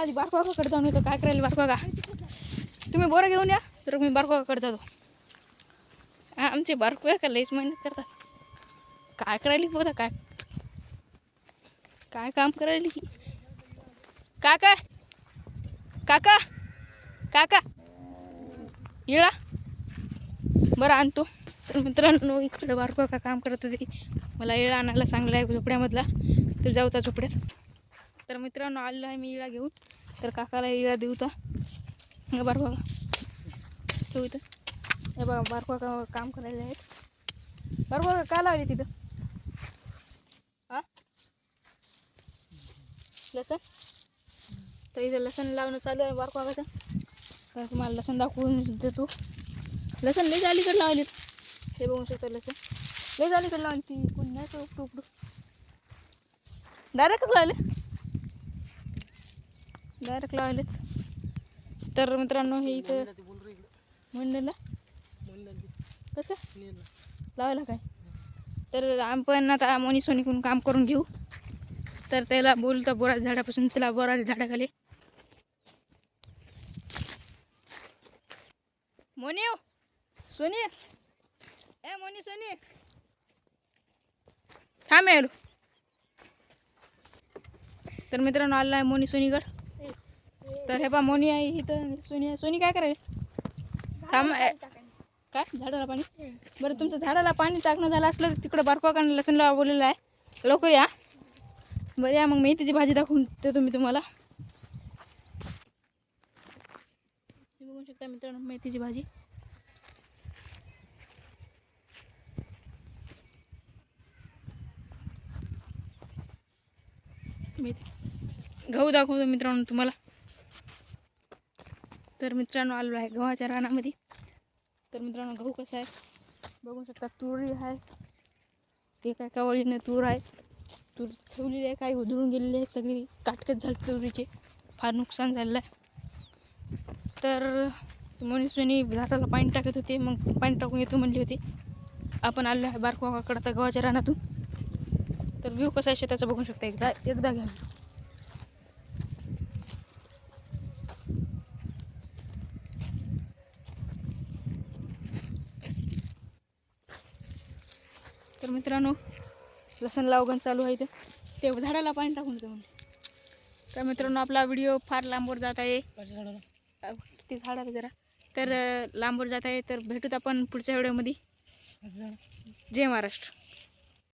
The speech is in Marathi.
आधी बारकाकडे जाऊन येतो. काय करायला बारका तुम्ही बोरं घेऊन या तर मी बारकाकडे जातो. आमचे बारको का लईच मेहनत करतात? काय करायली बघा काय काय काम करायली काका! काका! काका! येळा? बरं आणतो. तर मित्रांनो इकडे बारको का काम करत होते. मला येळा आणायला सांगला आहे झोपड्यामधला. तर जाऊ त्या झोपड्यात. तर मित्रांनो आलेलो आहे मी इळा घेऊन. तर काकाला इळा देऊ तर. बार बघा ठेवू इथं. हे बघा बारको का काम करायला आहेत. बरं का का लावली तिथं? हा? लसण? तर इथं लसण लावणं चालू आहे बारको कसं तर तुम्हाला लसण दाखवून देतो. लसण लई अलीकडे लावली हे बघू शकता लसण. लई अलीकडे लावली ती. कोण नाही तो टुकडू उपडू डायरेक्टच लावले. डायरेक्ट लावलेत. तर मित्रांनो हे इथं मंडळला. कसं? लावायला काय? तर आपण आता मोनी सोनीकडून काम करून घेऊ. तर त्याला बोलतं बोराच्या झाडापासून त्याला बोराच्या झाडाखाली. मोनी हो. सोनी. ए मोनी सोनी. थांब तर मित्रांनो आलेला आहे मोनी सोनीगड. तर हे पा मोनी आहे इथं सोनी आहे. सोनी काय करायला? थांब काय? झाडाला पाणी? बरं तुमचं झाडाला पाणी टाकणं झालं असलं तर तिकडं बारकाकानं लसण लावा बोललेलं आहे. लवकर या. बरं या मग मेथीची भाजी दाखवून देतो मी तुम्हाला. बघू शकता मित्रांनो मेथीची भाजी. मेथी. गहू दाखवतो मित्रांनो तुम्हाला. तर मित्रांनो आलो आहे गव्हाच्या रानामध्ये. तर मित्रांनो गहू कसा आहे? बघू शकता तुरी आहे. एका एका वळीनं तूर आहे. तूर ठेवलेली आहे काही उधळून गेलेली आहे. सगळी काटकत झाली तुरीचे. फार नुकसान झालेलं आहे. तर मनुष्याने झाडाला पाणी टाकत होते. मग पाणी टाकून येतो म्हणली होती. आपण आलो आहे बारकवाकाकडं तर गव्हाच्या रानातून. तर व्ह्यू कसा आहे शेताचा बघू शकता. एकदा एकदा घ्या. तर मित्रांनो लसण लावगण चालू आहे इथे. ते झाडाला पाणी टाकून देतो म्हणजे तर मित्रांनो आपला व्हिडिओ फार लांबवर जात आहे. किती झाड आहे जरा. तर लांबवर जात आहे. तर भेटूत आपण पुढच्या व्हिडिओमध्ये. जय महाराष्ट्र.